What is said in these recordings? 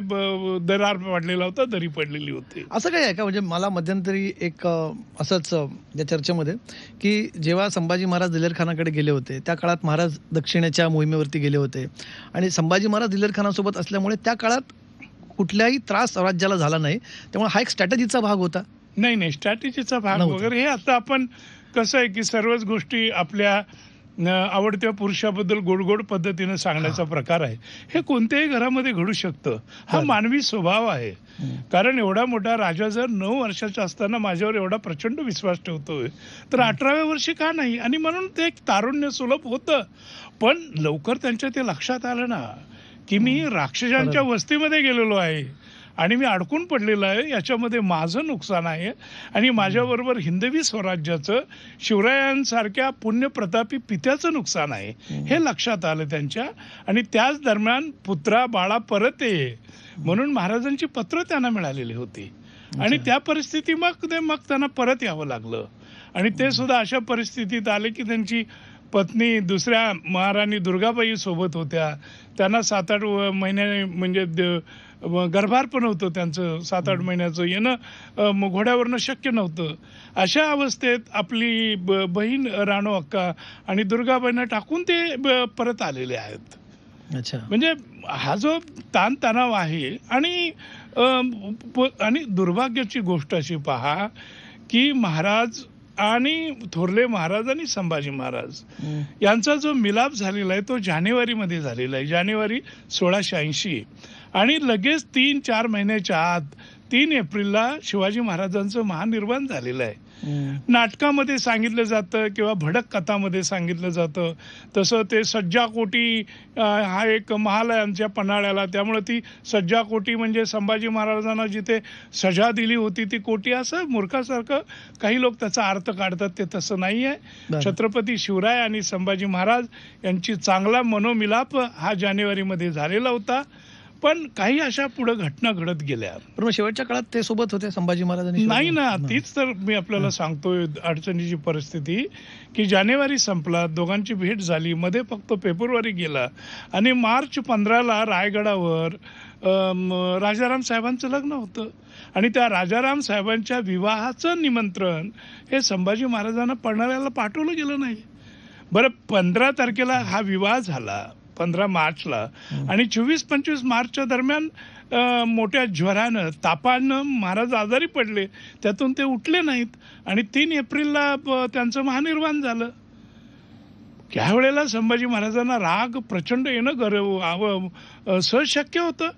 दरार पडलेला होता दरी पडलेली होती. असं काय आहे का? म्हणजे मला मध्यंतरी एक असंच या चर्चेमध्ये की जेव्हा संभाजी महाराज दिलेरखानाकडे गेले होते त्या काळात महाराज दक्षिणेच्या मोहिमेवरती गेले होते. आणि संभाजी महाराज दिलेरखानासोबत असल्यामुळे त्या काळात कुठल्याही त्रास राज्याला झाला नाही. त्यामुळे हा एक स्ट्रॅटजीचा भाग होता? नाही नाही. स्ट्रॅटेजीचा भाग. वगैरे हे आता आपण कसं आहे की सर्वच गोष्टी आपल्या आवडत्या पुरुषाबद्दल गोड गोड पद्धतीने सांगण्याचा प्रकार आहे. हे कोणत्याही घरामध्ये घडू शकतं. हा. मानवी स्वभाव आहे. कारण एवढा मोठा राजा जर नऊ वर्षाचा असताना माझ्यावर एवढा प्रचंड विश्वास ठेवतोय तर अठराव्या वर्षी का नाही? आणि म्हणून ते एक तारुण्य सुलभ होतं. पण लवकर त्यांच्या ते लक्षात आलं ना की मी राक्षसांच्या वस्तीमध्ये गेलेलो आहे. आणि मी अडकून पडलेलो आहे याच्यामध्ये माझं नुकसान आहे. आणि माझ्याबरोबर हिंदवी स्वराज्याचं शिवरायांसारख्या पुण्यप्रतापी पित्याचं नुकसान आहे. हे लक्षात आलं त्यांच्या. आणि त्याच दरम्यान पुत्रा बाळा परत ये. म्हणून महाराजांची पत्र त्यांना मिळालेली होती. आणि त्या परिस्थिती मग ते मग त्यांना परत यावं लागलं. आणि ते सुद्धा अशा परिस्थितीत आले की त्यांची पत्नी दुसऱ्या महाराणी दुर्गाबाई सोबत होत्या. त्यांना सात आठ व- महिने म्हणजे द- व- गर्भारपण होतं त्यांचं सात आठ महिन्याचं. येणं घोड्यावरनं शक्य नव्हतं. अशा अवस्थेत आपली ब- बहीण राणो अक्का आणि दुर्गाबाईंना टाकून ते परत आलेले आहेत. अच्छा. म्हणजे हा जो ताणतणाव आहे आणि आणि दुर्भाग्याची गोष्ट अशी पहा की महाराज आणि थोरले महाराज आणि संभाजी महाराज. यांचा जो मिलाप झालेला आहे तो जानेवारीमध्ये झालेला आहे. जानेवारी सोळाशे ऐंशी. आणि लगेच तीन चार महिन्याच्या आत तीन एप्रिलला शिवाजी महाराजांचं महानिर्वाण झालेलं आहे. नाटकामध्ये सांगितलं जातं किंवा भडक कथामध्ये सांगितलं जातं तसं ते सज्जाकोटी हा एक महाल आहे आमच्या पन्हाळ्याला त्यामुळे ती सज्जाकोटी म्हणजे संभाजी महाराजांना जिथे सजा दिली होती ती कोटी असं मूर्खासारखं काही लोक त्याचा अर्थ काढतात ते तसं नाही आहे. छत्रपती शिवराय आणि संभाजी महाराज यांची चांगला मनोमिलाप हा जानेवारीमध्ये झालेला होता पण काही अशा पुढे घटना घडत गेल्या. पण शेवटच्या काळात ते सोबत होते संभाजी महाराज आणि नाही ना तीच तर मी आपल्याला सांगतोय अडचणीची परिस्थिती की जानेवारी संपला दोघांची भेट झाली मध्ये फक्त फेब्रुवारी गेला आणि मार्च पंधराला रायगडावर राजाराम साहेबांचं लग्न होतं. आणि त्या राजाराम साहेबांच्या विवाहाचं निमंत्रण हे संभाजी महाराजांना पन्हाळ्याला पाठवलं गेलं नाही. बरं पंधरा तारखेला हा विवाह झाला. पंधरा मार्चला. आणि चोवीस पंचवीस मार्चच्या दरम्यान मोठ्या ज्वरानं तापानं महाराज आजारी पडले. त्यातून ते उठले नाहीत. आणि तीन एप्रिलला त्यांचं महानिर्वाण झालं. त्यावेळेला संभाजी महाराजांना राग प्रचंड येणं गर आव- अ, सहज शक्य होतं.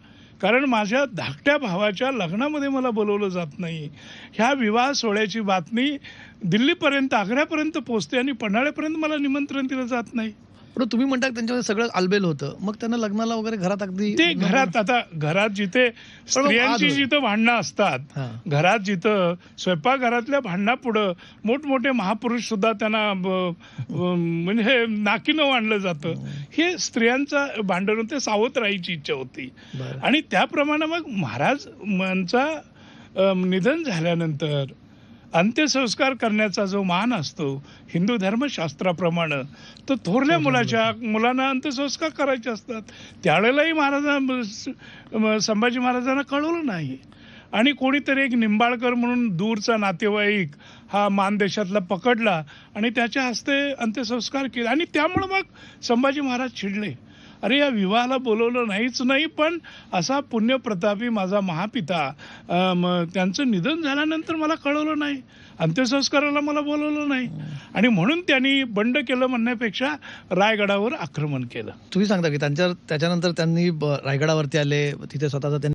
कारण माझ्या धाकट्या भावाच्या लग्नामध्ये मला बोलवलं जात नाही. ह्या विवाह सोहळ्याची बातमी दिल्लीपर्यंत आग्र्यापर्यंत पोहोचते आणि पन्हाळ्यापर्यंत मला निमंत्रण दिलं जात नाही. पण तुम्ही म्हणता त्यांच्यामध्ये सगळं आलबेल होतं मग त्यांना लग्नाला वगैरे घरात अगदी ते घरात आता घरात जिथे स्त्रियांची जिथं भांडणं असतात हा. घरात जिथं स्वयंपाकघरातल्या भांडणापुढं मोठमोठे महापुरुष सुद्धा त्यांना म्हणजे नाकीनं मांडलं जातं हे स्त्रियांचा भांडण ते सावध राहायची इच्छा होती. आणि त्याप्रमाणे मग महाराज अम, निधन झाल्यानंतर अंत्यसंस्कार करण्याचा जो मान असतो हिंदू धर्मशास्त्राप्रमाणे तर थोरल्या मुलाच्या मुलांना अंत्यसंस्कार करायचे असतात. त्यावेळेलाही महाराजांना संभाजी महाराजांना कळवलं नाही. आणि कोणीतरी एक निंबाळकर म्हणून दूरचा नातेवाईक हा मानदेशातला पकडला आणि त्याच्या हस्ते अंत्यसंस्कार केले. आणि त्यामुळे मग संभाजी महाराज चिडले अरे या विवाहाला बोलवलं नाहीच नाही पण असा पुण्यप्रतापी माझा महापिता त्यांचं निधन झाल्यानंतर मला कळवलं नाही. अंत्यसंस्काराला मला बोलवलं नाही. आणि म्हणून त्यांनी बंड केलं म्हणण्यापेक्षा रायगडावर आक्रमण केलं. तुम्ही सांगता की त्यांच्या त्याच्यानंतर त्यांनी ब- रायगडावरती आले तिथे स्वतःचा त्यांनी